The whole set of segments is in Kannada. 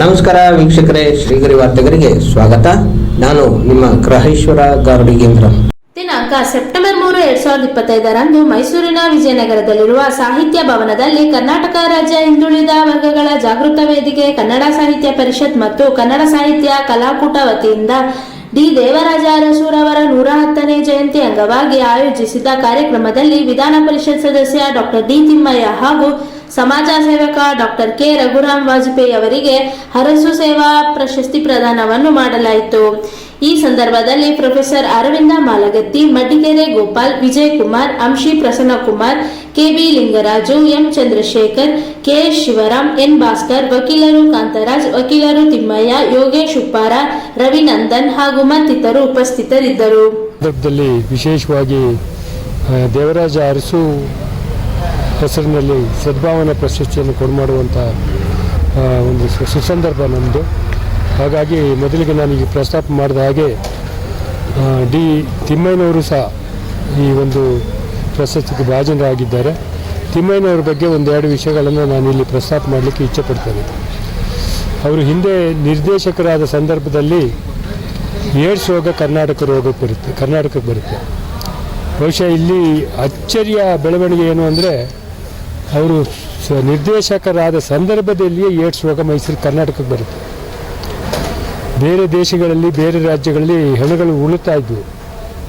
ನಮಸ್ಕಾರ ವೀಕ್ಷಕರೇ, ಶ್ರೀಗರಿ ವಾರ್ತೆಗರಿಗೆ ಸ್ವಾಗತ. ನಾನು ನಿಮ್ಮ ಗ್ರಹೇಶ್ವರ ಗಾರುಡಿಗೇಂದ್ರ ದಿನಾಂಕ ಸೆಪ್ಟೆಂಬರ್ ಮೂರು, ಎರಡ್ ಸಾವಿರದ ಇಪ್ಪತ್ತೈದರಂದು ಮೈಸೂರಿನ ವಿಜಯನಗರದಲ್ಲಿರುವ ಸಾಹಿತ್ಯ ಭವನದಲ್ಲಿ ಕರ್ನಾಟಕ ರಾಜ್ಯ ಹಿಂದುಳಿದ ವರ್ಗಗಳ ಜಾಗೃತ ವೇದಿಕೆ, ಕನ್ನಡ ಸಾಹಿತ್ಯ ಪರಿಷತ್ ಮತ್ತು ಕನ್ನಡ ಸಾಹಿತ್ಯ ಕಲಾಕೂಟ ವತಿಯಿಂದ ಡಿ. ದೇವರಾಜ ಅರಸೂರವರ ನೂರ ಹತ್ತನೇ ಜಯಂತಿ ಅಂಗವಾಗಿ ಆಯೋಜಿಸಿದ ಕಾರ್ಯಕ್ರಮದಲ್ಲಿ ವಿಧಾನ ಪರಿಷತ್ ಸದಸ್ಯ ಡಾಕ್ಟರ್ ಡಿ. ತಿಮ್ಮಯ್ಯ ಹಾಗೂ ಸಮಾಜ ಸೇವಕ ಡಾಕ್ಟರ್ ಕೆ ರಘುರಾಮ್ ವಾಜಪೇಯಿ ಅವರಿಗೆ ಹರಸು ಸೇವಾ ಪ್ರಶಸ್ತಿ ಪ್ರದಾನವನ್ನು ಮಾಡಲಾಯಿತು. ಈ ಸಂದರ್ಭದಲ್ಲಿ professor Aravinda Malagatti, Madikere Gopal Vijay Kumar Anshi Prasannakumar KB Lingaraju, M Chandrashekar KS Shivaram, N Bhaskar, ವಕೀಲರು ಕಾಂತರಾಜ್, ವಕೀಲರು ತಿಮ್ಮಯ್ಯ, ಯೋಗೇಶ್ ಉಪ್ಪಾರ, ರವಿನಂದನ್ ಹಾಗೂ ಮತ್ತಿತರು ಉಪಸ್ಥಿತರಿದ್ದರು. ವಿಶೇಷವಾಗಿ ದೇವರಾಜ ಅರಸು ಹೆಸರಿನಲ್ಲಿ ಸದ್ಭಾವನೆ ಪ್ರಶಸ್ತಿಯನ್ನು ಕೊಡಮಾಡುವಂಥ ಒಂದು ಸುಸಂದರ್ಭ ನಮ್ಮದು ಹಾಗಾಗಿ ಮೊದಲಿಗೆ ನಾನು ಈ ಪ್ರಸ್ತಾಪ ಮಾಡಿದ ಹಾಗೆ ಡಿ ತಿಮ್ಮಯ್ಯನವರು ಸಹ ಈ ಒಂದು ಪ್ರಶಸ್ತಿಗೆ ಭಾಜನರಾಗಿದ್ದಾರೆ. ತಿಮ್ಮಯ್ಯನವ್ರ ಬಗ್ಗೆ ಒಂದೆರಡು ವಿಷಯಗಳನ್ನು ನಾನು ಇಲ್ಲಿ ಪ್ರಸ್ತಾಪ ಮಾಡಲಿಕ್ಕೆ ಇಚ್ಛೆಪಡ್ತೇನೆ. ಅವರು ಹಿಂದೆ ನಿರ್ದೇಶಕರಾದ ಸಂದರ್ಭದಲ್ಲಿ ಏಡ್ಸ್ ರೋಗ ಕರ್ನಾಟಕ ರೋಗಕ್ಕೆ ಬರುತ್ತೆ, ಕರ್ನಾಟಕಕ್ಕೆ ಬರುತ್ತೆ. ಬಹುಶಃ ಇಲ್ಲಿ ಅಚ್ಚರಿಯ ಬೆಳವಣಿಗೆ ಏನು ಅಂದರೆ ಅವರು ನಿರ್ದೇಶಕರಾದ ಸಂದರ್ಭದಲ್ಲಿಯೇ ಏಡ್ಸ್ ರೋಗ ಮೈಸೂರು ಕರ್ನಾಟಕಕ್ಕೆ ಬರುತ್ತೆ ಬೇರೆ ದೇಶಗಳಲ್ಲಿ, ಬೇರೆ ರಾಜ್ಯಗಳಲ್ಲಿ ಹೆಣಗಳು ಉಳುತ್ತಾ ಇದ್ವು.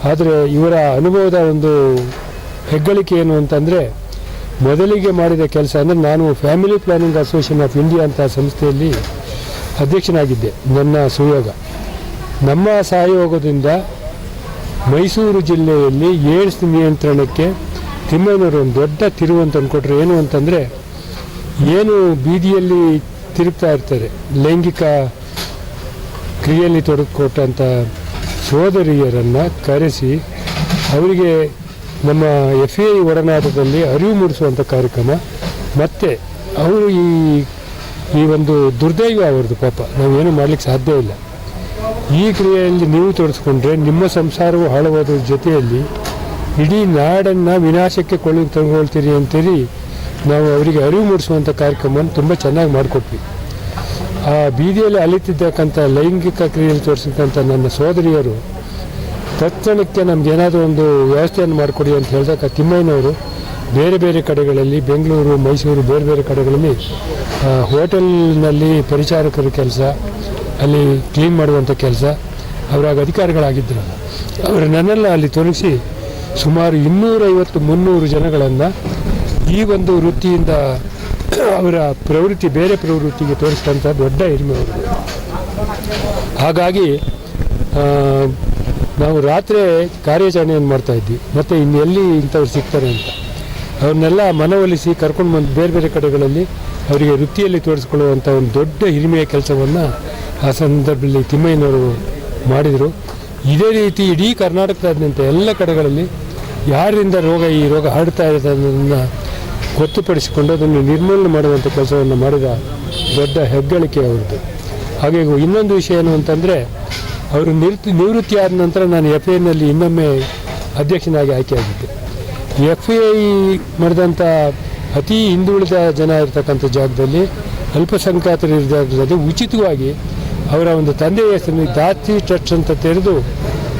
ಆದರೆ ಇವರ ಅನುಭವದ ಒಂದು ಹೆಗ್ಗಳಿಕೆ ಏನು ಅಂತಂದರೆ, ಮೊದಲಿಗೆ ಮಾಡಿದ ಕೆಲಸ ಅಂದರೆ ನಾನು family planning association of India ಅಂತ ಸಂಸ್ಥೆಯಲ್ಲಿ ಅಧ್ಯಕ್ಷನಾಗಿದ್ದೆ, ನನ್ನ ಸುಯೋಗ. ನಮ್ಮ ಸಹಯೋಗದಿಂದ ಮೈಸೂರು ಜಿಲ್ಲೆಯಲ್ಲಿ ಏಡ್ಸ್ ನಿಯಂತ್ರಣಕ್ಕೆ ತಿಮ್ಮಯ್ಯನವರು ಒಂದು ದೊಡ್ಡ ತಿರುವು ಅಂತ ಅಂದ್ಕೊಟ್ರೆ ಏನು ಅಂತಂದರೆ, ಏನು ಬೀದಿಯಲ್ಲಿ ತಿರುಗ್ತಾ ಇರ್ತಾರೆ. ಲೈಂಗಿಕ ಕ್ರಿಯೆಯಲ್ಲಿ ತೊಡಗಿಕೊಟ್ಟಂಥ ಸೋದರಿಯರನ್ನು ಕರೆಸಿ, ಅವರಿಗೆ ನಮ್ಮ ಎಫ್ ಎ ಒಡನಾಟದಲ್ಲಿ ಅರಿವು ಮೂಡಿಸುವಂಥ ಕಾರ್ಯಕ್ರಮ. ಮತ್ತು ಅವರು ಈ ಈ ಒಂದು ದುರ್ದೈವ ಅವ್ರದ್ದು ಪಾಪ ನಾವೇನು ಮಾಡಲಿಕ್ಕೆ ಸಾಧ್ಯ ಇಲ್ಲ. ಈ ಕ್ರಿಯೆಯಲ್ಲಿ ನೀವು ತೊಡಸ್ಕೊಂಡ್ರೆ ನಿಮ್ಮ ಸಂಸಾರವು ಹಾಳವಾದ ಜೊತೆಯಲ್ಲಿ ಇಡೀ ನಾಡನ್ನು ವಿನಾಶಕ್ಕೆ ಕೊಳ್ಳಿ ತಗೊಳ್ತೀರಿ ಅಂತೇಳಿ ನಾವು ಅವರಿಗೆ ಅರಿವು ಮೂಡಿಸುವಂಥ ಕಾರ್ಯಕ್ರಮವನ್ನು ತುಂಬ ಚೆನ್ನಾಗಿ ಮಾಡಿಕೊಟ್ವಿ. ಆ ಬೀದಿಯಲ್ಲಿ ಅಲಿತಿದ್ದಕ್ಕಂಥ ಲೈಂಗಿಕ ಕ್ರಿಯೆಯಲ್ಲಿ ತೋರಿಸಿದಂಥ ನನ್ನ ಸೋದರಿಯರು ತಕ್ಷಣಕ್ಕೆ ನಮ್ಗೆ ಏನಾದರೂ ಒಂದು ವ್ಯವಸ್ಥೆಯನ್ನು ಮಾಡಿಕೊಡಿ ಅಂತ ಹೇಳಿದಾಗ ತಿಮ್ಮಯ್ಯನವರು ಬೇರೆ ಬೇರೆ ಕಡೆಗಳಲ್ಲಿ, ಬೆಂಗಳೂರು, ಮೈಸೂರು, ಬೇರೆ ಬೇರೆ ಕಡೆಗಳಲ್ಲಿ ಹೋಟೆಲ್ನಲ್ಲಿ ಪರಿಚಾರಕರ ಕೆಲಸ, ಅಲ್ಲಿ ಕ್ಲೀನ್ ಮಾಡುವಂಥ ಕೆಲಸ, ಅವರಾಗ ಅಧಿಕಾರಿಗಳಾಗಿದ್ದರು. ಅವರು ನನ್ನೆಲ್ಲ ಅಲ್ಲಿ ತೊಡಗಿಸಿ ಸುಮಾರು ಇನ್ನೂರೈವತ್ತು ಮುನ್ನೂರು ಜನಗಳನ್ನು ಈ ಒಂದು ವೃತ್ತಿಯಿಂದ ಅವರ ಪ್ರವೃತ್ತಿ, ಬೇರೆ ಪ್ರವೃತ್ತಿಗೆ ತೋರಿಸಿದಂಥ ದೊಡ್ಡ ಹಿರಿಮೆ ಅವರು ಹಾಗಾಗಿ ನಾವು ರಾತ್ರಿ ಕಾರ್ಯಾಚರಣೆಯನ್ನು ಮಾಡ್ತಾ ಇದ್ವಿ. ಮತ್ತು ಇನ್ನೆಲ್ಲಿ ಇಂಥವ್ರು ಸಿಗ್ತಾರೆ ಅಂತ. ಅವ್ರನ್ನೆಲ್ಲ ಮನವೊಲಿಸಿ ಕರ್ಕೊಂಡು ಬಂದು ಬೇರೆ ಬೇರೆ ಕಡೆಗಳಲ್ಲಿ ಅವರಿಗೆ ವೃತ್ತಿಯಲ್ಲಿ ತೋರಿಸ್ಕೊಳ್ಳುವಂಥ ಒಂದು ದೊಡ್ಡ ಹಿರಿಮೆಯ ಕೆಲಸವನ್ನು ಆ ಸಂದರ್ಭದಲ್ಲಿ ತಿಮ್ಮಯ್ಯನವರು ಮಾಡಿದರು. ಇದೇ ರೀತಿ ಇಡೀ ಕರ್ನಾಟಕದಾದ್ಯಂತ ಎಲ್ಲ ಕಡೆಗಳಲ್ಲಿ ಯಾರಿಂದ ರೋಗ ಈ ರೋಗ ಹರಡ್ತಾ ಇರೋದನ್ನು ಗೊತ್ತುಪಡಿಸಿಕೊಂಡು ಅದನ್ನು ನಿರ್ಮೂಲನೆ ಮಾಡುವಂಥ ಕೆಲಸವನ್ನು ಮಾಡಿದ ದೊಡ್ಡ ಹೆಗ್ಗಳಿಕೆ ಅವ್ರದ್ದು. ಹಾಗೆ ಇನ್ನೊಂದು ವಿಷಯ ಏನು ಅಂತಂದರೆ, ಅವರು ನಿವೃತ್ತಿ ನಿವೃತ್ತಿ ಆದ ನಂತರ ನಾನು ಎಫ್ ಐನಲ್ಲಿ ಇನ್ನೊಮ್ಮೆ ಅಧ್ಯಕ್ಷನಾಗಿ ಆಯ್ಕೆಯಾಗಿದ್ದೆ ಎಫ್ ಐ ಮಾಡಿದಂಥ ಅತಿ ಹಿಂದುಳಿದ ಜನ ಇರ್ತಕ್ಕಂಥ ಜಾಗದಲ್ಲಿ ಅಲ್ಪಸಂಖ್ಯಾತರು ಇರೋ ಜಾಗದಲ್ಲಿ ಉಚಿತವಾಗಿ ಅವರ ಒಂದು ತಂದೆಯ ಹೆಸರಿನಲ್ಲಿ ದಾತಿ ಟ್ರಸ್ಟ್ ಅಂತ ತೆರೆದು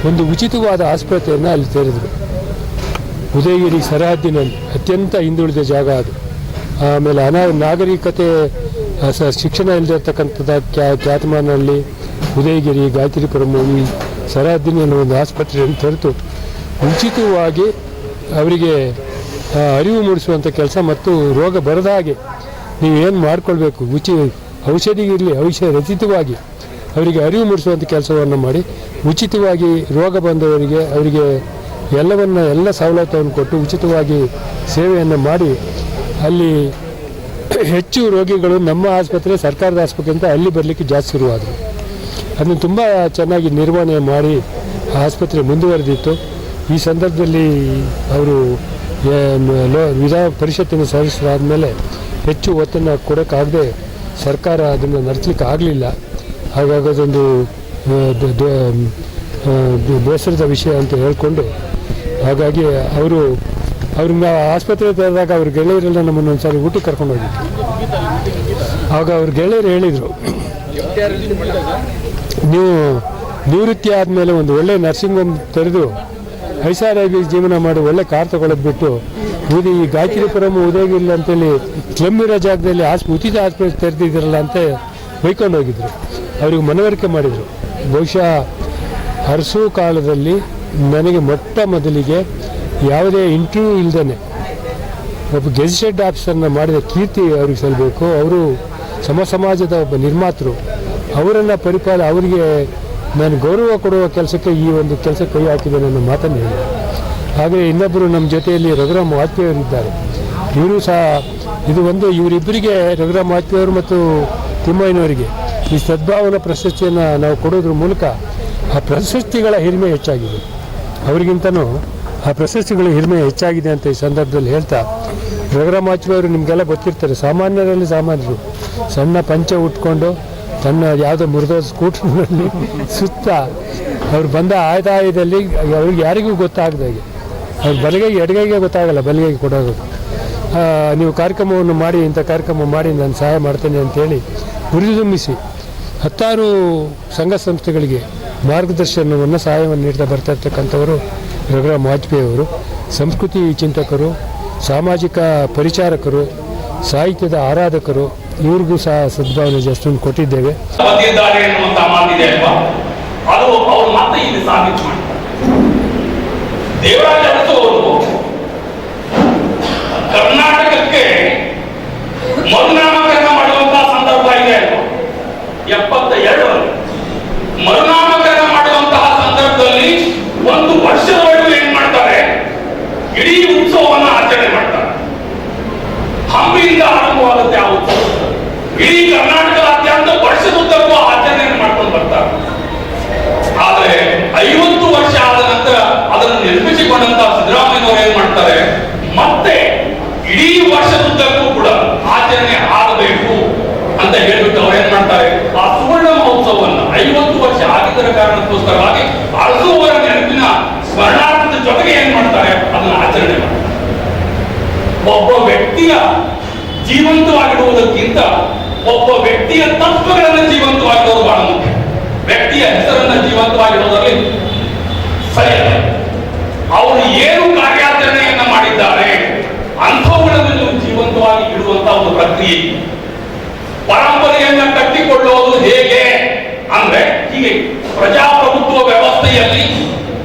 ಒಂದು ಉಚಿತವಾದ ಆಸ್ಪತ್ರೆಯನ್ನು ಅಲ್ಲಿ ತೆರೆದರು. ಉದಯಗಿರಿ ಸರಹದ್ದಿನಲ್ಲಿ ಅತ್ಯಂತ ಹಿಂದುಳಿದ ಜಾಗ ಅದು. ಆಮೇಲೆ ಅನಾ ನಾಗರಿಕತೆ ಶಿಕ್ಷಣ ಇಲ್ಲದಿರ್ತಕ್ಕಂಥದ್ದು ಕ್ಯಾ ಖ್ಯಾತಮಾನಹಳ್ಳಿ ಉದಯಗಿರಿ, ಗಾಯತ್ರಿಪುರಂ ಈ ಸರಹದ್ದಿನ ಒಂದು ಆಸ್ಪತ್ರೆಯನ್ನು ತೆರೆದು ಉಚಿತವಾಗಿ ಅವರಿಗೆ ಅರಿವು ಮೂಡಿಸುವಂಥ ಕೆಲಸ ಮತ್ತು ರೋಗ ಬರದ ಹಾಗೆ ನೀವೇನು ಮಾಡಿಕೊಳ್ಬೇಕು? ಉಚಿ ಔಷಧಿಗಿರಲಿ ಔಷಧ ರಚಿತವಾಗಿ ಅವರಿಗೆ ಅರಿವು ಮೂಡಿಸುವಂಥ ಕೆಲಸವನ್ನು ಮಾಡಿ ಉಚಿತವಾಗಿ ರೋಗ ಬಂದವರಿಗೆ ಅವರಿಗೆ ಎಲ್ಲವನ್ನು ಎಲ್ಲ ಸವಲತ್ತನ್ನು ಕೊಟ್ಟು ಉಚಿತವಾಗಿ ಸೇವೆಯನ್ನು ಮಾಡಿ ಅಲ್ಲಿ ಹೆಚ್ಚು ರೋಗಿಗಳು ನಮ್ಮ ಆಸ್ಪತ್ರೆ, ಸರ್ಕಾರದ ಆಸ್ಪತ್ರೆಗಿಂತ ಅಲ್ಲಿ ಬರಲಿಕ್ಕೆ ಜಾಸ್ತಿ ಶುರುವಾದರು. ಅದನ್ನು ತುಂಬ ಚೆನ್ನಾಗಿ ನಿರ್ವಹಣೆ ಮಾಡಿ ಆಸ್ಪತ್ರೆ ಮುಂದುವರೆದಿತ್ತು. ಈ ಸಂದರ್ಭದಲ್ಲಿ ಅವರು ವಿಧಾನ ಪರಿಷತ್ತಿನ ಸದಸ್ಯರಾದಮೇಲೆ ಹೆಚ್ಚು ಒತ್ತನ್ನು ಕೊಡೋಕ್ಕಾಗದೆ ಸರ್ಕಾರ ಅದನ್ನು ನಡೆಸಲಿಕ್ಕೆ ಆಗಲಿಲ್ಲ ಹಾಗಾಗಿ ಅದೊಂದು ಬೇಸರದ ವಿಷಯ ಅಂತ ಹೇಳಿಕೊಂಡು ಹಾಗಾಗಿ ಅವರು ಅವ್ರನ್ನ ಆಸ್ಪತ್ರೆ ತೆರೆದಾಗ ಅವ್ರ ಗೆಳೆಯರೆಲ್ಲ ನಮ್ಮನ್ನು ಒಂದ್ಸಾರಿ ಊಟಕ್ಕೆ ಕರ್ಕೊಂಡು ಹೋಗಿದ್ರು. ಆಗ ಅವ್ರ ಗೆಳೆಯರು ಹೇಳಿದರು, ನೀವು ನಿವೃತ್ತಿ ಆದಮೇಲೆ ಒಂದು ಒಳ್ಳೆ ನರ್ಸಿಂಗ್ ಹೋಮ್ ತೆರೆದು ಐಷಾರಾಗಿ ಜೀವನ ಮಾಡಿ ಒಳ್ಳೆ ಕಾರ್ ತಗೊಳ್ಳೋದು ಬಿಟ್ಟು ಇದು ಈ ಗಾಯತ್ರಿಪುರಂ ಉದಯಗಿಲ್ಲ ಅಂತೇಳಿ ಕ್ಲಮ್ ಇರೋ ಜಾಗದಲ್ಲಿ ಆಸ್ಪ, ಉಚಿತ ಆಸ್ಪತ್ರೆ ತೆರೆದಿದ್ದೀರಲ್ಲ ಅಂತ ಬೈಕೊಂಡು ಹೋಗಿದ್ರು. ಅವ್ರಿಗೆ ಮನವರಿಕೆ ಮಾಡಿದರು. ಬಹುಶಃ ಅರಸು ಕಾಲದಲ್ಲಿ ನನಗೆ ಮೊಟ್ಟ ಮೊದಲಿಗೆ ಯಾವುದೇ ಇಂಟರ್ವ್ಯೂ ಇಲ್ಲದೇ ಒಬ್ಬ ಗೆಜೆಟೆಡ್ ಆಫೀಸರ್ನ ಮಾಡಿದ ಕೀರ್ತಿ ಅವ್ರಿಗೆ ಸಲ್ಲಬೇಕು ಅವರು ಸಮ ಸಮಾಜದ ಒಬ್ಬ ನಿರ್ಮಾತೃ. ಅವರನ್ನು ಪರಿಪಾಲ, ಅವರಿಗೆ ನಾನು ಗೌರವ ಕೊಡುವ ಕೆಲಸಕ್ಕೆ ಈ ಒಂದು ಕೆಲಸ ಕೈ ಹಾಕಿದೆ ನನ್ನ ಮಾತನ್ನು ಹೇಳಿ ಹಾಗೆ ಇನ್ನೊಬ್ಬರು ನಮ್ಮ ಜೊತೆಯಲ್ಲಿ ರಘುರಾಮ್ ಇದ್ದಾರೆ ಇವರು ಸಹ, ಇದು ಒಂದು ಇವರಿಬ್ಬರಿಗೆ ರಘುರಾಮ್ ವಾಜಪೇಯಿಯವರು ಮತ್ತು ತಿಮ್ಮಯ್ಯನವರಿಗೆ ಈ ಸದ್ಭಾವನಾ ಪ್ರಶಸ್ತಿಯನ್ನು ನಾವು ಕೊಡೋದ್ರ ಮೂಲಕ ಆ ಪ್ರಶಸ್ತಿಗಳ ಹಿರಿಮೆ ಹೆಚ್ಚಾಗಿದೆ. ಅವರಿಗಿಂತನೂ ಆ ಪ್ರಶಸ್ತಿಗಳ ಹಿರಿಮೆ ಹೆಚ್ಚಾಗಿದೆ ಅಂತ ಈ ಸಂದರ್ಭದಲ್ಲಿ ಹೇಳ್ತಾ ಅವರು ನಿಮಗೆಲ್ಲ ಗೊತ್ತಿರ್ತಾರೆ, ಸಾಮಾನ್ಯರಲ್ಲಿ ಸಾಮಾನ್ಯರು ಸಣ್ಣ ಪಂಚ ಉಟ್ಕೊಂಡು ತನ್ನ ಯಾವುದೋ ಮುರಿದೋ ಸ್ಕೂಟರ್ನಲ್ಲಿ ಸುತ್ತ ಅವ್ರು ಬಂದ ಆದಾಯದಲ್ಲಿ ಅವ್ರಿಗೆ ಯಾರಿಗೂ ಗೊತ್ತಾಗದಾಗೆ ಅವ್ರು ಬಲಗೈಗೆ, ಎಡಗೈಗೆ ಗೊತ್ತಾಗಲ್ಲ, ಬಲಗೈಗೆ ಕೊಡೋದು. ನೀವು ಕಾರ್ಯಕ್ರಮವನ್ನು ಮಾಡಿ, ಇಂಥ ಕಾರ್ಯಕ್ರಮ ಮಾಡಿ, ನಾನು ಸಹಾಯ ಮಾಡ್ತೇನೆ ಅಂತೇಳಿ ಹುರಿದುಂಬಿಸಿ ಹತ್ತಾರು ಸಂಘ ಸಂಸ್ಥೆಗಳಿಗೆ ಮಾರ್ಗದರ್ಶನವನ್ನು ಸಹಾಯವನ್ನು ನೀಡ್ತಾ ಬರ್ತಾ ಇರ್ತಕ್ಕಂಥವರು ರಘುರಾಮ್ ವಾಜಪೇಯಿ ಅವರು. ಸಂಸ್ಕೃತಿ ಚಿಂತಕರು, ಸಾಮಾಜಿಕ ಪರಿಚಾರಕರು, ಸಾಹಿತ್ಯದ ಆರಾಧಕರು, ಇವ್ರಿಗೂ ಸಹ ಸದ್ಭಾವನೆ ಜಾಸ್ತಿ ಕೊಟ್ಟಿದ್ದೇವೆ. ಕರ್ನಾಟಕಕ್ಕೆ ಮರುನಾಮಕರಣ ಮಾಡುವಂತಹ ಸಂದರ್ಭ ಇದೆ ಅಲ್ವಾ ಎಪ್ಪತ್ತ ಎರಡರಲ್ಲಿ ಮರುನಾಮಕರಣ ಮಾಡುವಂತಹ ಸಂದರ್ಭದಲ್ಲಿ ಒಂದು ವರ್ಷದವರೆಗೂ ಏನ್ ಮಾಡ್ತಾರೆ ಇಡೀ ಉತ್ಸವವನ್ನು ಆಚರಣೆ ಮಾಡ್ತಾರೆ ಹಂಪಿಯಿಂದ ಆರಂಭವಾಗುತ್ತೆ ಆ ಉತ್ಸವ ಇಡೀ ಕರ್ನಾಟಕದಾದ್ಯಂತ ವರ್ಷದುದ್ದಕ್ಕೂ ಆಚರಣೆಯನ್ನು ಮಾಡ್ಕೊಂಡು ಬರ್ತಾರೆ ಆದ್ರೆ ಐವತ್ತು ವರ್ಷ ಆದ ನಂತರ ಅದನ್ನು ನಿರ್ಮಿಸಿಕೊಂಡಂತ ಸಿದ್ದರಾಮಯ್ಯನವರು ಏನ್ ಮಾಡ್ತಾರೆ ಮತ್ತೆ ಇಡೀ ವರ್ಷದುದ್ದಕ್ಕೂ ಕೂಡ ಆಚರಣೆ ಆಗಬೇಕು ಅಂತ ಹೇಳ್ಬಿಟ್ಟು ಅವ್ರು ಏನ್ ಮಾಡ್ತಾರೆ ಆ ಸುವರ್ಣ ಮಹೋತ್ಸವವನ್ನು ಐವತ್ತು ವರ್ಷ ಆಗಿದ್ದರ ಕಾರಣಕ್ಕೋಸ್ಕರವಾಗಿ ಅರಸುವವರ ನೆನಪಿನ ಸ್ಮರಣಾರ್ಥದ ಜೊತೆಗೆ ಏನ್ ಮಾಡ್ತಾರೆ ಅದನ್ನ ಆಚರಣೆ ಮಾಡ್ತಾರೆ ಒಬ್ಬ ವ್ಯಕ್ತಿಯ ಜೀವಂತವಾಗಿಡುವುದಕ್ಕಿಂತ ಒಬ್ಬ ವ್ಯಕ್ತಿಯ ತತ್ವಗಳನ್ನು ಜೀವಂತವಾಗಿಡುವುದು ಬಹಳ ಮುಖ್ಯ. ವ್ಯಕ್ತಿಯ ಹೆಸರನ್ನ ಜೀವಂತವಾಗಿಡುವುದರಲ್ಲಿ ಸರಿಯಲ್ಲ ಅವರು ಏನು ಕಾರ್ಯಾಚರಣೆಯನ್ನ ಮಾಡಿದ್ದಾರೆ, ಅಂಥವುಗಳನ್ನು ಜೀವಂತವಾಗಿ ಇಡುವಂತ ಒಂದು ಪ್ರಕ್ರಿಯೆ ಪರಂಪರೆಯನ್ನ ಕಟ್ಟಿಕೊಳ್ಳುವುದು ಹೇಗೆ ಅಂದ್ರೆ, ಹೀಗೆ ಪ್ರಜಾಪ್ರಭುತ್ವ ವ್ಯವಸ್ಥೆಯಲ್ಲಿ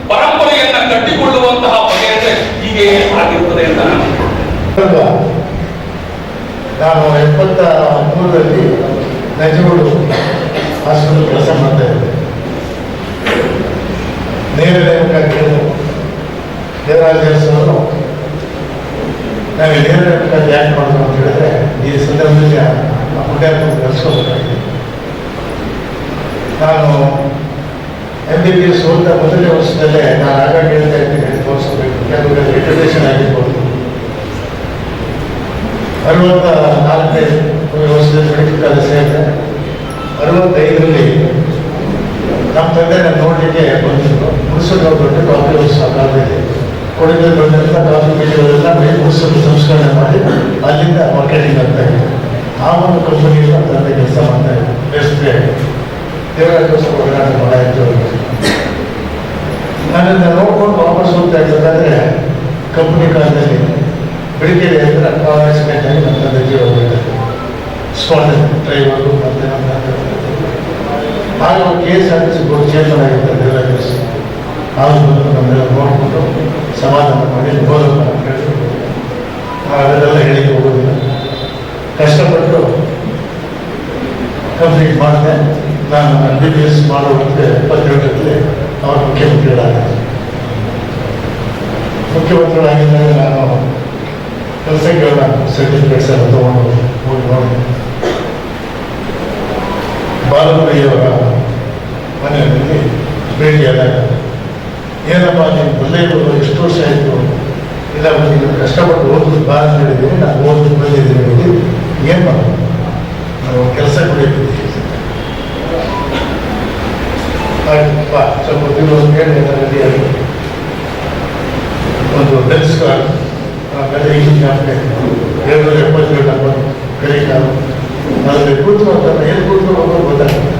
ಪರಂಪರೆಯನ್ನ ಕಟ್ಟಿಕೊಳ್ಳುವಂತಹ ಬಗೆಯಲ್ಲಿ ಹೀಗೆ ಆಗಿರುತ್ತದೆ ಅಂತ ನಾನು ಅಲ್ವಾ? ನಾನು ಎಪ್ಪತ್ತ ಮೂರರಲ್ಲಿ ನಂಜನಗೂಡು ಹಾಸ್ಪಿಟಲ್ ಕೆಲಸ ಮಾಡ್ತಾ ಇದ್ದೆ ನೇರ ನೇಮಕಾತಿ ದೇವರಾಜ ಅವರು ನಾವು ನೇರ ನೇಮಕಾತಿ ಯಾಕೆ ಮಾಡೋದು ಅಂತ ಹೇಳಿದ್ರೆ ಈ ಸಂದರ್ಭದಲ್ಲಿ ಪುಣ್ಯಾತ್ಮ ಕಲಿಸ್ಕೋಬೇಕಾಗಿದೆ ನಾನು ಎಂ ಬಿ ಬಿ ಎಸ್ ಓದ್ತಾ ಮೊದಲನೇ ವರ್ಷದಲ್ಲೇ ನಾನು ಆಗಾಗ ಹೇಳ್ತಾ ಅರವತ್ತ ನಾಲ್ಕನೇ ವರ್ಷದಲ್ಲಿ ಮೆಡಿಕಲ್ ಕಾಲೇಜ್ ಸೇರಿದೆ ಅರವತ್ತೈದರಲ್ಲಿ ನಮ್ಮ ತಂದೆ ನೋಡಲಿಕ್ಕೆ ಬಂದಿದ್ರು. ಮುನ್ಸಿಪಲ್ ದೊಡ್ಡ ಕಾಫಿ ಹೌಸ್ ಆ ಕಾಲದಲ್ಲಿ ಕೊಡಗಿಗೆ ಬಂದಂಥ ಕಾಫಿ ಬೀಜಗಳೆಲ್ಲ ಮೈ ಮುನ್ಸಿಪಲ್ ಸಂಸ್ಕರಣೆ ಮಾಡಿ ಅಲ್ಲಿಂದ ಮಾರ್ಕೆಟಿಂಗ್ ಆಗ್ತಾ ಇದೆ. ಆ ಒಂದು ಕಂಪನಿಯಲ್ಲಿ ನಮ್ಮ ತಂದೆ ಕೆಲಸ ಮಾಡ್ತಾ ಇದ್ರು ಬೆಸ್ಟ್ ದೇವರಾಜೋತ್ಸವ ಒಡನಾಟ ಮಾಡಾಯಿತು. ನನ್ನನ್ನು ನೋಡ್ಕೊಂಡು ವಾಪಸ್ ಹೋಗ್ತಾ ಇರ್ಬೇಕಾದ್ರೆ ಕಂಪನಿ ಕಾಲದಲ್ಲಿ ಬೆಳಿಗ್ಗೆ ಎದ್ರೆ ಆಕ್ಸಿಡೆಂಟ್ ಆಗಿ ನಮ್ಮ ತಂದೆ ಜೀವ ಹೋಗಿದ್ದಾರೆ ಸ್ಪಾಟ್ ಡ್ರೈವರು ಮತ್ತೆ ನಮ್ಮ ತಂದೆ ಆಗ K S R T C board chairman ಆಗಿರ್ತಾರೆ ದೇವರಾಜ್ ನಾವು ಬಂದು ನಮ್ಮೆಲ್ಲ ನೋಡಿಕೊಂಡು ಸಮಾಧಾನ ಮಾಡಿ ಹೋಗಲ್ಲ ಅಂತ ಹೇಳ್ಬಿಟ್ಟು ಅದನ್ನೆಲ್ಲ ಹೇಳಿಕ್ಕೆ ಹೋಗೋದಿಲ್ಲ. ಕಷ್ಟಪಟ್ಟು ಕಂಪ್ಲೀಟ್ ಮಾಡಿದೆ. ನಾನು ಬಿ ಬಿ ಎಸ್ ಮಾಡುವಂತೆ ಇಪ್ಪತ್ತೆರಡರಲ್ಲಿ ಅವರು ಮುಖ್ಯಮಂತ್ರಿಗಳಾಗಿದ್ದರು. ಮುಖ್ಯಮಂತ್ರಿಗಳಾಗಿದ್ದಾಗ ನಾನು ಕೆಲಸಕ್ಕೆ ನಾನು ಸರ್ಟಿಫಿಕೇಟ್ಸ್ ಎಲ್ಲ ತಗೊಂಡು ಹೋಗಿ ನೋಡಿ ಬಾಲಮುರಿಯವರ ಮನೆಯಲ್ಲಿ ಭೇಟಿಯಾದಾಗ ಏನಪ್ಪ ನೀನು ಬಲ್ಲೇ ಇರೋದು ಎಷ್ಟು ವರ್ಷ ಆಯಿತು ಇಲ್ಲ ನೀನು ಕಷ್ಟಪಟ್ಟು ಓದಿದ್ರು ಬಾ ಅಂತ ಹೇಳಿದ್ದೀನಿ ನಾನು ಓದಿ ಬಂದಿದ್ದೀನಿ ಹೇಳಿ ಏನು ಮಾಡೋದು ನಾವು ಕೆಲಸ ಆಯ್ತಪ್ಪ ಸ್ವಲ್ಪ ದಿವಸ ಹೇಳಿ ಒಂದು ಕಾರ್ ಆಮೇಲೆ ಈಗಿನ ಜ್ಞಾಪಕ ಎಪ್ಪತ್ತು ಎಪ್ಪತ್ತೇಳು ನಂಬರ್ ಕರಿ ಕಾರು ಕೂತು ಗೊತ್ತಾಗ್ತದೆ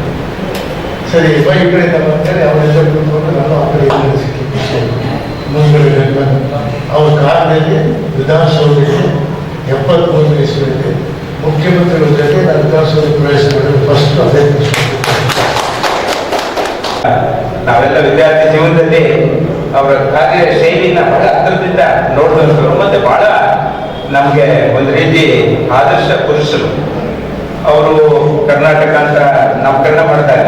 ಸರಿ ಬಾ ಕಡೆಯಿಂದ ಬಂದರೆ ಅವರೆಲ್ಲ ಕೂತ್ಕೊಂಡು ನಾನು ಆ ಕಡೆ ಕಡೆ ಸಿಕ್ಕಿ ಬಂದು ಅವ್ರ ಕಾಲದಲ್ಲಿ ವಿಧಾನಸೌಧಕ್ಕೆ ಎಪ್ಪತ್ಮೂರನೇ ಇಸ್ವಿಯಲ್ಲಿ ಮುಖ್ಯಮಂತ್ರಿಗಳ ಜೊತೆ ನಾನು ವಿಧಾನಸೌಧ ಪ್ರವೇಶ ಮಾಡಿದ್ದು ಫಸ್ಟ್ ಅದೇ ನಾವೆಲ್ಲ ವಿದ್ಯಾರ್ಥಿ ಜೀವನದಲ್ಲಿ ಅವರ ಕಾರ್ಯ ಶೈಲಿನ ಬಹಳ ಹತ್ತಿರದಿಂದ ನೋಡಿದಂಥವ್ರು ಮತ್ತೆ ಬಹಳ ನಮಗೆ ಒಂದು ರೀತಿ ಆದರ್ಶ ಪುರುಷರು. ಅವರು ಕರ್ನಾಟಕ ಅಂತ ನಾಮಕರಣ ಮಾಡಿದಾಗ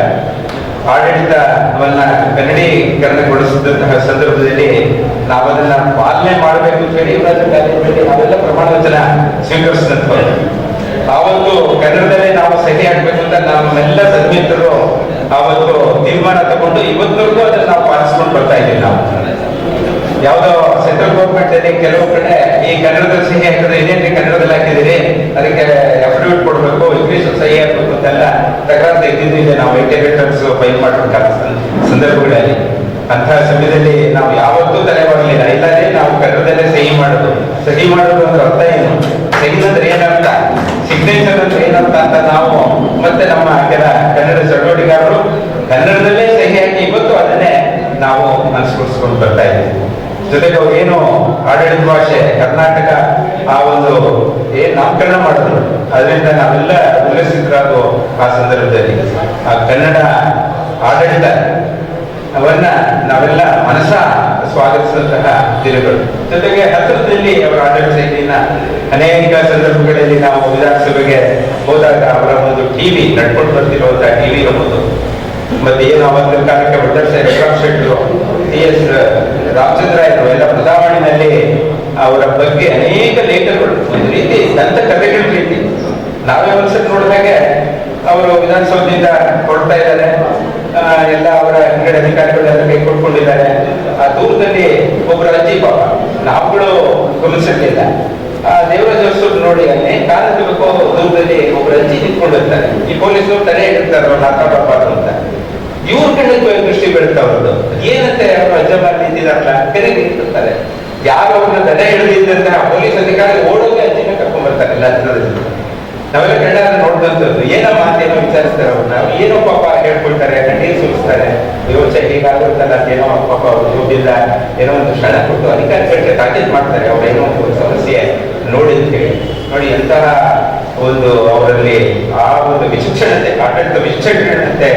ಆಡಳಿತವನ್ನ ಕನ್ನಡೀಕರಣಗೊಳಿಸಿದಂತಹ ಸಂದರ್ಭದಲ್ಲಿ ನಾವು ಅದನ್ನ ಪಾಲನೆ ಮಾಡಬೇಕು ಅಂತ ಹೇಳಿ ಕಾರ್ಯಕ್ರಮದಲ್ಲಿ ನಾವೆಲ್ಲ ಪ್ರಮಾಣ ವಚನ ಸ್ವೀಕರಿಸಿದಂಥವ್ರು. ಆವತ್ತು ಕನ್ನಡದಲ್ಲೇ ನಾವು ಸಹಿ ಹಾಕ್ಬೇಕು ಅಂತ ನಮ್ಮೆಲ್ಲ ಸನ್ಮಿತರು ಆವತ್ತು ತೀರ್ಮಾನ ತಗೊಂಡು ಇವತ್ತಿನವರೆಗೂ ಅದನ್ನ ನಾವು ಪಾಲಿಸ್ಕೊಂಡು ಬರ್ತಾ ಇದ್ದೀವಿ ನಾವು ಯಾವುದೋ ಸೆಂಟ್ರಲ್ ಗೌರ್ಮೆಂಟ್ ಅಲ್ಲಿ ಕೆಲವು ಕಡೆ ಈ ಕನ್ನಡದಲ್ಲಿ ಸಹಿ ಹಾಕಿದ್ರೆ ಇದೇನ್ರಿ ಕನ್ನಡದಲ್ಲಿ ಹಾಕಿದಿರಿ ಅದಕ್ಕೆ ಅಫಿಡವಿಟ್ ಕೊಡಬೇಕು ಇಂಗ್ಲಿಷ್ ಸಹಿ ಹಾಕಬೇಕು ಅಂತೆಲ್ಲ ತಕರಾರು ತೆಗೆದಿದ್ದು ಇದೆ. ನಾವು ಇಂಟಿಗ್ರೇಟರ್ಸ್ ಫೈಲ್ ಮಾಡಬೇಕಾದ ಸಂದರ್ಭಗಳಲ್ಲಿ. ಅಂತ ಸಮಯದಲ್ಲಿ ನಾವು ಯಾವತ್ತೂ ತಲೆ ಮಾಡಲಿಲ್ಲ ಇಲ್ಲದೆ ನಾವು ಕನ್ನಡದಲ್ಲೇ ಸಹಿ ಮಾಡೋದು. ಸಹಿ ಮಾಡೋದು ಅಂದ್ರೆ ಅರ್ಥ ಏನು? ಸಹಿ ಅಂದ್ರೆ ಏನರ್ಥ? ಸಿಗ್ನೇಚರ್ ಅಂದ್ರೆ ಏನರ್ಥ ಅಂತ ನಾವು ಮತ್ತೆ ನಮ್ಮ ಕೆಲ ಕನ್ನಡ ಚಟುವಟಿಕೆಗಾರರು ಕನ್ನಡದಲ್ಲೇ ಸಹಿ ಹಾಕಿ ಇವತ್ತು ಅದನ್ನೇ ನಾವು ಅನುಸರಿಸ್ಕೊಂಡು ಬರ್ತಾ ಇದ್ದೀವಿ. ಜೊತೆಗೆ ಏನು ಆಡಳಿತ ಭಾಷೆ, ಕರ್ನಾಟಕ ಆ ಒಂದು ಏನ್ ನಾಮಕರಣ ಮಾಡಿದ್ರು, ಅದರಿಂದ ನಾವೆಲ್ಲ ಉಲ್ಲಸಿತರಾಗೋ ಆ ಸಂದರ್ಭದಲ್ಲಿ ಆ ಕನ್ನಡ ಆಡಳಿತ ಅವನ್ನ ನಾವೆಲ್ಲ ಮನಸ ಸ್ವಾಗತಿಸಿದಂತಹ ದಿನಗಳು. ಜೊತೆಗೆ ಹತ್ತಿರದಲ್ಲಿ ಅವರ ಆಡಳಿತ ಶೈಲಿಯನ್ನ ಅನೇಕ ಸಂದರ್ಭಗಳಲ್ಲಿ ನಾವು ವಿಧಾನಸಭೆಗೆ ಹೋದಾಗ ಅವರ ಒಂದು ಟಿವಿ ನಡ್ಕೊಂಡು ಬರ್ತಿರುವಂತಹ ಟಿವಿ ಇರಬಹುದು ಮತ್ತೆ ಏನು ಅವತ್ತಿನ ಕಾಲಕ್ಕೆ ಒಡ್ಡರ್ಸ ಶೆಟ್ಟರು ಟಿ ಎಸ್, ರಾಮಚಂದ್ರ ಎಲ್ಲ ಬದಲಾವಣೆಯಲ್ಲಿ ಅವರ ಬಗ್ಗೆ ಅನೇಕ ಲೇಖನಗಳು. ಒಂದು ರೀತಿ ದಂತ ಕಥೆಗಳ ರೀತಿ ನಾವೇ ಒಂದ್ಸರಿ ನೋಡಿದಾಗೆ ಅವರು ವಿಧಾನಸೌಧದಿಂದ ಕೊಡ್ತಾ ಇದ್ದಾರೆ. ಎಲ್ಲ ಅವರ ಹಿಂಗಡೆ ಅಧಿಕಾರಿಗಳೆಲ್ಲ ಕೈ ಕೊಟ್ಕೊಂಡಿದ್ದಾರೆ. ಆ ದೂರದಲ್ಲಿ ಒಬ್ಬರು ಅಜ್ಜಿ ಪಾಪ. ನಾವುಗಳು ಗಮನಿಸಿರ್ಲಿಲ್ಲ ಆ ದೇವರಾಜ ಅರಸರು ನೋಡಿ ಅಲ್ಲಿ ಕಾಲ ತಿಳ್ಕೋ ದೂರದಲ್ಲಿ ಒಬ್ಬರು ಅಜ್ಜಿ ನಿಂತ್ಕೊಂಡಿರ್ತಾರೆ ಈ ಪೊಲೀಸರು ತಲೆ ಹಿಡಿತಾರೆ ಅಕ್ಕ ಪಾಪ ಅಂತ. ಇವ್ರ ಕಡೆ ದೃಷ್ಟಿ ಬೀಳುತ್ತೆ ಅವ್ರದ್ದು. ಏನಂತೆ ಅವರು ಅಜ್ಜಮಾರ್ ನಿಂತಿದಾರಲ್ಲ? ಕೆರೆ ನಿಂತಿರ್ತಾರೆ. ಯಾರು ಅವ್ರನ್ನ ತಡೆ ಹಿಡಿದಿದ್ದಂತ ಪೊಲೀಸ್ ಅಧಿಕಾರಿ ಓಡೋಗಿ ಅಜ್ಜಿನ ಕರ್ಕೊಂಡ್ಬರ್ತಾರೆ ಎಲ್ಲ ಹತ್ರದಲ್ಲಿ ನಾವೆಲ್ಲ ಕನ್ನಡ ನೋಡಿದಂಥದ್ದು ಏನೋ ಮಾತೇನೋ ವಿಚಾರಿಸ್ತಾರೆ ಅವ್ರು. ನಾವು ಏನೋ ಪಾಪ ಹೇಳ್ಕೊಳ್ತಾರೆ ಕಣ್ಣೀರು ಸುರಿಸ್ತಾರೆ. ಯೋಚನೆ ಹೀಗಾಗಿರುತ್ತಲ್ಲ ಅಂತ ಏನೋ ಪಾಪ ಅವ್ರು ದುಡ್ಡಿಲ್ಲ ಏನೋ ಒಂದು ಕ್ಷಣ ಕೊಟ್ಟು ಅಧಿಕಾರಿಗಳಿಗೆ ತಾಕೀತು ಮಾಡ್ತಾರೆ. ಅವ್ರೇನೋ ಒಂದು ಸಮಸ್ಯೆ ನೋಡಿ ಅಂತ ಹೇಳಿ. ನೋಡಿ ಎಂತಹ ಒಂದು ಅವರಲ್ಲಿ ಆ ಒಂದು ವಿಚಕ್ಷಣತೆ ಆಡಳಿತ ವಿಚಕ್ಷಣತೆ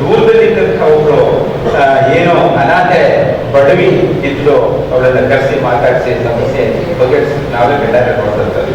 ದೂರದಲ್ಲಿದ್ದಂತಹ ಒಬ್ರು ಆ, ಏನೋ ಅನಾಥೆ ಬಡವಿ ಇದ್ರು ಅವಳನ್ನ ಕರೆಸಿ ಮಾತಾಡಿಸಿ ಸಮಸ್ಯೆ ಬಗೆಹರಿಸಿ ನಾವೇ ಬೆಳ್ಳಾರೆ ನೋಡಿದಂಥದ್ದು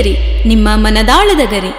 ಶ್ರೀಗರಿ ನಿಮ್ಮ ಮನದಾಳದ ಗರಿ.